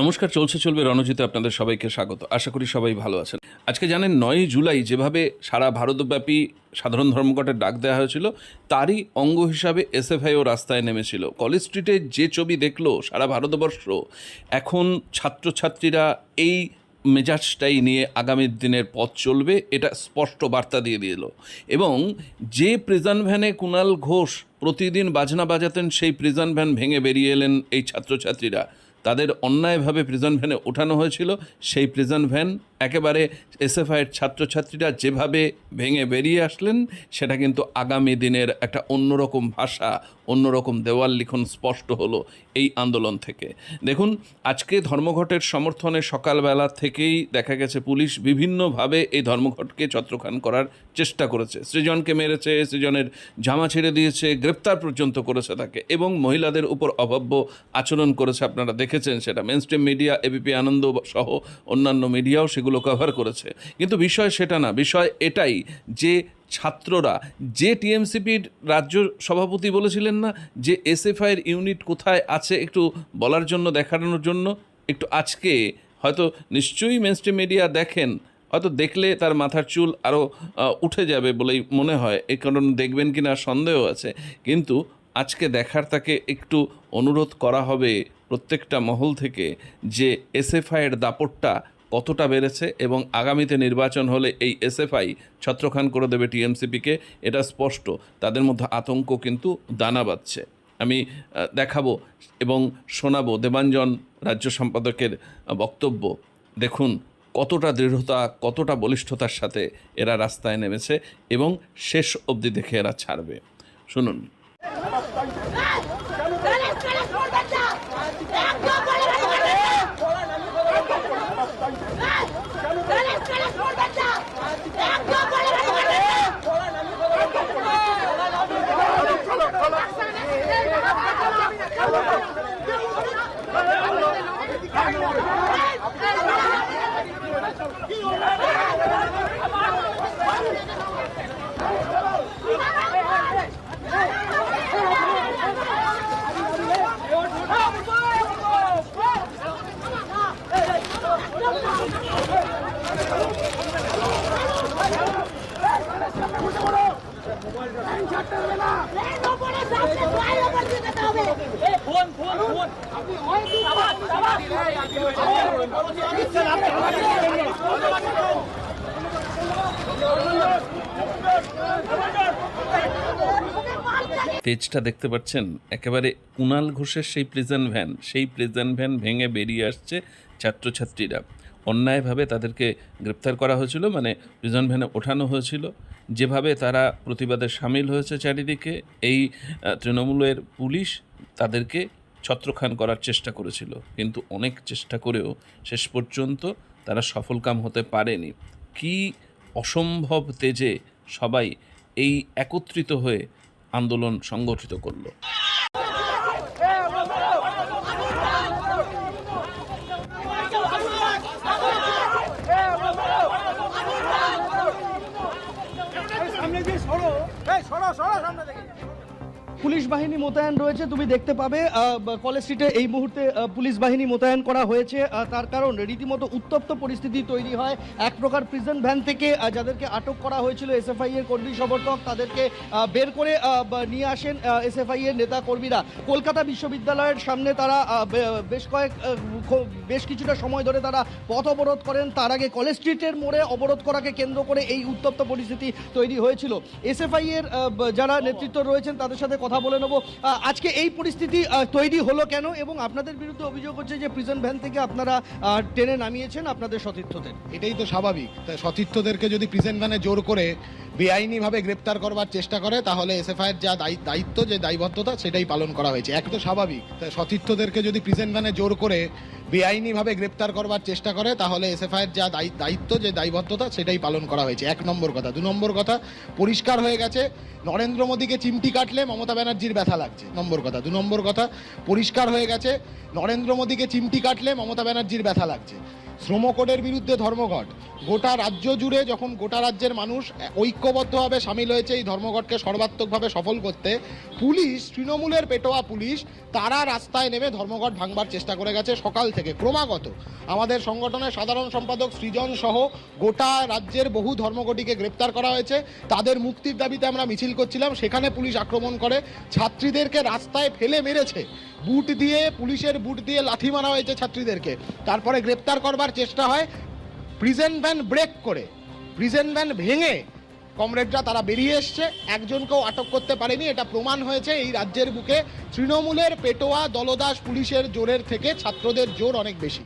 নমস্কার, চলছে, চলবে রণজিতে আপনাদের সবাইকে স্বাগত। আশা করি সবাই ভালো আছেন। আজকে জানেন নয় জুলাই, যেভাবে সারা ভারতব্যাপী সাধারণ ধর্মঘটের ডাক দেওয়া হয়েছিল, তারই অঙ্গ হিসাবে এসএফআইও রাস্তায় নেমেছিল। কলেজ স্ট্রিটে যে ছবি দেখল সারা ভারতবর্ষ, এখন ছাত্রছাত্রীরা এই মেজাজটাই নিয়ে আগামী দিনের পথ চলবে, এটা স্পষ্ট বার্তা দিয়ে দিল। এবং যে প্রিজন ভ্যানে কুণাল ঘোষ প্রতিদিন বাজনা বাজাতেন, সেই প্রিজন ভ্যান ভেঙে বেরিয়ে এলেন এই ছাত্রছাত্রীরা। তাদের অন্যায়ভাবে প্রিজন ভ্যানে ওঠানো হয়েছিল সেই প্রিজন ভ্যান একেবারে এসএফআইয়ের ছাত্রছাত্রীরা যেভাবে ভেঙে বেরিয়ে আসলেন, সেটা কিন্তু আগামী দিনের একটা অন্যরকম ভাষা, অন্যরকম দেওয়াল লিখন স্পষ্ট হলো এই আন্দোলন থেকে। দেখুন, আজকে ধর্মঘটের সমর্থনে সকালবেলা থেকেই দেখা গেছে পুলিশ বিভিন্নভাবে এই ধর্মঘটকে ছত্রখান করার চেষ্টা করেছে। সৃজনকে মেরেছে, সৃজনের জামা ছেড়ে দিয়েছে, গ্রেপ্তার পর্যন্ত করেছে তাকে এবং মহিলাদের উপর অভব্য আচরণ করেছে। আপনারা দেখেছেন সেটা। Mainstream media ABP Ananda সহ অন্যান্য মিডিয়াও সেগুলো কভার করেছে। কিন্তু বিষয় সেটা না, বিষয় এটাই যে ছাত্ররা, যে টিএমসিপির রাজ্য সভাপতি বলেছিলেন না, যে এসএফআইয়ের ইউনিট কোথায় আছে একটু বলার জন্য, দেখানোর জন্য, একটু আজকে হয়তো নিশ্চয়ই মেন স্ট্রিম মিডিয়া দেখেন, হয়তো দেখলে তার মাথার চুল আরও উঠে যাবে বলেই মনে হয় এই কারণ দেখবেন কি না সন্দেহ আছে। কিন্তু আজকে দেখার তাকে একটু অনুরোধ করা হবে প্রত্যেকটা মহল থেকে যে এসএফআইয়ের দাপটটা কতটা বেড়েছে এবং আগামীতে নির্বাচন হলে এই এসএফআই ছত্রখান করে দেবে টিএমসিপিকে, এটা স্পষ্ট। তাদের মধ্যে আতঙ্ক কিন্তু দানা বাঁধছে। আমি দেখাবো এবং শোনাবো দেবাঞ্জন রাজ্য সম্পাদকের বক্তব্য। দেখুন, কতটা দৃঢ়তা, কতটা বলিষ্ঠতার সাথে এরা রাস্তায় নেমেছে এবং শেষ অবধি দেখে এরা ছাড়বে। শুনুন। তেজটা দেখতে পাচ্ছেন, একেবারে কুণাল ঘোষের সেই প্রিজন ভ্যান সেই প্রিজন ভ্যান ভেঙে বেরিয়ে আসছে ছাত্রছাত্রীরা। অন্যায়ভাবে তাদেরকে গ্রেপ্তার করা হয়েছিল মানে প্রিজন ভ্যানে ওঠানো হয়েছিল। যেভাবে তারা প্রতিবাদে সামিল হয়েছে চারিদিকে, এই তৃণমূলের পুলিশ তাদেরকে ছত্রখান করার চেষ্টা করেছিল। কিন্তু অনেক চেষ্টা করেও শেষ পর্যন্ত তারা সফলকাম হতে পারেনি। কি অসম্ভব তেজে সবাই এই একত্রিত হয়ে আন্দোলন সংগঠিত করল। পুলিশ বাহিনী মোতায়েন রয়েছে, তুমি দেখতে পাবে কলেজ স্ট্রিটে এই মুহূর্তে পুলিশ বাহিনী মোতায়েন করা হয়েছে তার কারণ রীতিমতো উত্তপ্ত পরিস্থিতি তৈরি হয়। এক প্রকার প্রিজন ভ্যান থেকে যাদেরকে আটক করা হয়েছিল এসএফআই এর কর্মী সমর্থক, তাদেরকে বের করে নিয়ে আসেন এসএফআই এর নেতা কর্মীরা। কলকাতা বিশ্ববিদ্যালয়ের সামনে তারা বেশ কয়েক বেশ কিছুটা সময় ধরে তারা পথ অবরোধ করেন, তার আগে কলেজ স্ট্রিটের মোড়ে অবরোধ করাকে কেন্দ্র করে এই উত্তপ্ত পরিস্থিতি তৈরি হয়েছিল। এসএফআই এর যারা নেতৃত্ব রয়েছেন, তাদের সাথে কথা বলে নেব। আজকে এই পরিস্থিতি তৈরি হলো কেন এবং আপনাদের বিরুদ্ধে অভিযোগ হচ্ছে যে প্রিজন ভ্যান থেকে আপনারা টেনে নামিয়েছেন আপনাদের সতীর্থদের। এটাই তো স্বাভাবিক। সতীর্থদেরকে যদি প্রিজেন্ট ভ্যানে জোর করে বেআইনিভাবে গ্রেপ্তার করবার চেষ্টা করে, তাহলে এসএফআইয়ের যা দায়ি- দায়িত্ব, যে দায়বদ্ধতা, সেটাই পালন করা হয়েছে। এক তো স্বাভাবিক। সতীর্থদেরকে যদি প্রিজেন্ট ভ্যানে জোর করে বেআইনিভাবে গ্রেপ্তার করবার চেষ্টা করে, তাহলে এস এসএফআইয়ের যা দায়ি- দায়িত্ব, যে দায়বদ্ধতা, সেটাই পালন করা হয়েছে। এক নম্বর কথা। দু নম্বর কথা, পরিষ্কার হয়ে গেছে। নরেন্দ্র মোদীকে চিমটি কাটলে মমতা ব্যানার্জির ব্যথা লাগছে। নম্বর কথা, দু নম্বর কথা, পরিষ্কার হয়ে গেছে। নরেন্দ্র মোদীকে চিমটি কাটলে মমতা ব্যানার্জির ব্যথা লাগছে। শ্রম কোডের বিরুদ্ধে ধর্মঘট। গোটা রাজ্য জুড়ে যখন গোটা রাজ্যের মানুষ ঐক্যবদ্ধভাবে সামিল হয়েছে এই ধর্মঘটকে সর্বাত্মকভাবে সফল করতে, পুলিশ, তৃণমূলের পেটোয়া পুলিশ, তারা রাস্তায় নেমে ধর্মঘট ভাঙবার চেষ্টা করে গেছে সকাল থেকে। ক্রমাগত আমাদের সংগঠনের সাধারণ সম্পাদক সৃজন সহ গোটা রাজ্যের বহু ধর্মঘটিকে গ্রেপ্তার করা হয়েছে। তাদের মুক্তির দাবিতে আমরা মিছিল করছিলাম। সেখানে পুলিশ আক্রমণ করে ছাত্রীদেরকে রাস্তায় ফেলে মেরেছে। বুট দিয়ে, পুলিশের বুট দিয়ে লাথি মারা হয়েছে ছাত্রীদেরকে। তারপরে গ্রেপ্তার করবার চেষ্টা হয় প্রিজেন্ট ভ্যান ব্রেক করে। প্রিজেন্ট ভ্যান ভেঙে কমরেডরা তারা বেরিয়ে এসছে। একজনকেও আটক করতে পারেনি, এটা প্রমাণ হয়েছে এই রাজ্যের বুকে। তৃণমূলের পেটোয়া, দলদাস পুলিশের জোরের থেকে ছাত্রদের জোর অনেক বেশি।